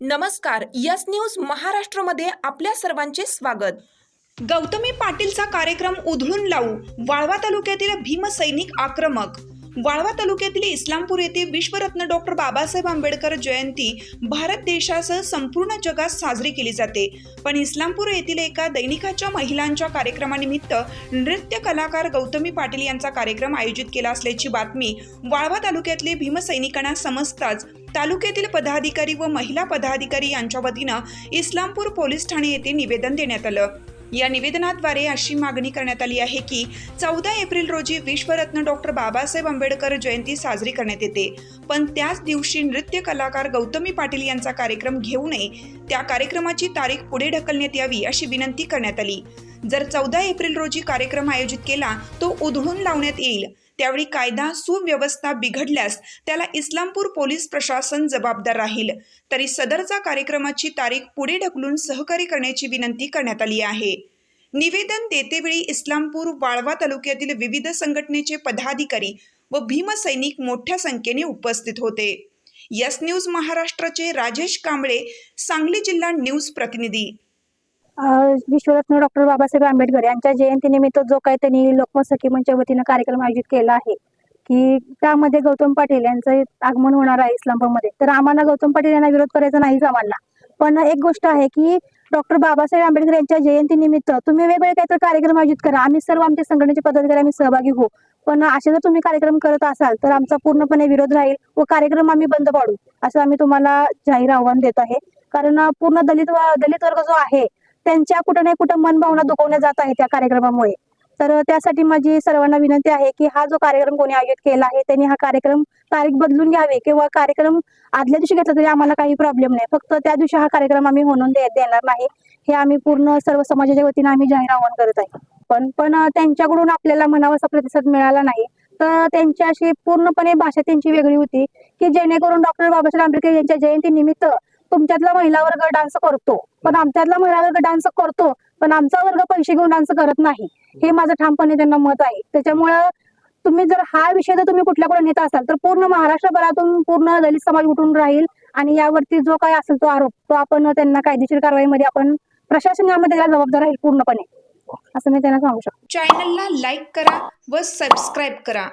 नमस्कार yes news महाराष्ट्रमध्ये आपल्या सर्वांचे स्वागत. गौतमी पाटीलचा कार्यक्रम उधळून लावू वाळवा तालुक्यातील भीमसैनिक आक्रमक. वाळवा तालुक्यातील इस्लामपूर येथे विश्वरत्न डॉक्टर बाबासाहेब आंबेडकर जयंती भारत देशासह संपूर्ण जगात साजरी केली जाते. पण इस्लामपूर येथील एका दैनिकाच्या महिलांच्या कार्यक्रमानिमित्त नृत्य कलाकार गौतमी पाटील यांचा कार्यक्रम आयोजित केला असल्याची बातमी वाळवा तालुक्यातले भीमसैनिकांना समजताच तालुक्यातील पदाधिकारी व महिला पदाधिकारी यांच्या वतीनं इस्लामपूर पोलीस ठाणे येथे निवेदन देण्यात आलं. या निवेदनाद्वारे अशी मागणी करण्यात आली आहे की चौदा एप्रिल रोजी विश्वरत्न डॉक्टर बाबासाहेब आंबेडकर जयंती साजरी करण्यात येते. पण त्याच दिवशी नृत्य कलाकार गौतमी पाटील यांचा कार्यक्रम घेऊ नये त्या कार्यक्रमाची तारीख पुढे ढकलण्यात यावी अशी विनंती करण्यात आली. जर चौदा एप्रिल रोजी कार्यक्रम आयोजित केला तो उधळून लावण्यात येईल. त्यावेळी कायदा सुव्यवस्था बिघडल्यास त्याला इस्लामपूर पोलीस प्रशासन जबाबदार राहील. तरी सदरचा कार्यक्रमाची तारीख पुढे ढकलून सहकार्य करण्याची विनंती करण्यात आली आहे. निवेदन देतेवेळी इस्लामपूर वाळवा तालुक्यातील विविध संघटनेचे पदाधिकारी व भीमसैनिक मोठ्या संख्येने उपस्थित होते. यस न्यूज महाराष्ट्राचे राजेश कांबळे सांगली जिल्हा न्यूज प्रतिनिधी. विश्वरत्न डॉक्टर बाबासाहेब आंबेडकर यांच्या जयंतीनिमित्त जो काही त्यांनी लोकमत सखी मंचच्या वतीनं कार्यक्रम आयोजित केला आहे की त्यामध्ये गौतम पाटील यांचं आगमन होणार आहे इस्लामपूरमध्ये. तर आम्हाला गौतम पाटील यांना विरोध करायचा नाहीच आम्हाला. पण एक गोष्ट आहे की डॉक्टर बाबासाहेब आंबेडकर यांच्या जयंतीनिमित्त तुम्ही वेगवेगळे काहीतरी कार्यक्रम आयोजित करा. आम्ही सर्व आमच्या संघटनेचे पदाधिकारी आम्ही सहभागी होऊ. पण असे जर तुम्ही कार्यक्रम करत असाल तर आमचा पूर्णपणे विरोध राहील व कार्यक्रम आम्ही बंद पाडू असं आम्ही तुम्हाला जाहीर आव्हान देत आहे. कारण पूर्ण दलित व- दलित वर्ग जो आहे त्यांच्या कुठं ना कुठं मन भावना जात आहे त्या कार्यक्रमामुळे. तर त्यासाठी माझी सर्वांना विनंती आहे की हा जो कार्यक्रम कोणी आयोजित केला आहे त्यांनी हा कार्यक्रम तारीख बदलून घ्यावे किंवा कार्यक्रम आदल्या दिवशी घेतला तरी आम्हाला काही प्रॉब्लेम नाही. फक्त त्या दिवशी हा कार्यक्रम आम्ही होणून देणार नाही. हे आम्ही पूर्ण सर्व समाजाच्या वतीने आम्ही जाहीर आवाहन करत आहे. पण पण त्यांच्याकडून आपल्याला म्हणावासा प्रतिसाद मिळाला नाही. तर त्यांची अशी पूर्णपणे भाषा त्यांची वेगळी होती की जेणेकरून डॉक्टर बाबासाहेब आंबेडकर यांच्या जयंती निमित्त तुमच्यातला महिला वर्ग डान्स करतो. पण आमच्यातला महिला वर्ग डान्स करतो. पण आमचा वर्ग पैसे घेऊन डान्स करत नाही. हे माझं ठामपणे त्यांना मत आहे. त्याच्यामुळं तुम्ही जर हा विषय जर तुम्ही कुठल्याकडे नेत असाल तर पूर्ण महाराष्ट्रभरातून पूर्ण दलित समाज उठून राहील आणि यावरती जो काय असेल तो आरोप तो आपण त्यांना कायदेशीर कारवाईमध्ये आपण प्रशासन यामध्ये त्याला जबाबदार राहील पूर्णपणे. असं मी त्यांना सांगू शकतो. चॅनलला लाईक करा व सबस्क्राईब करा.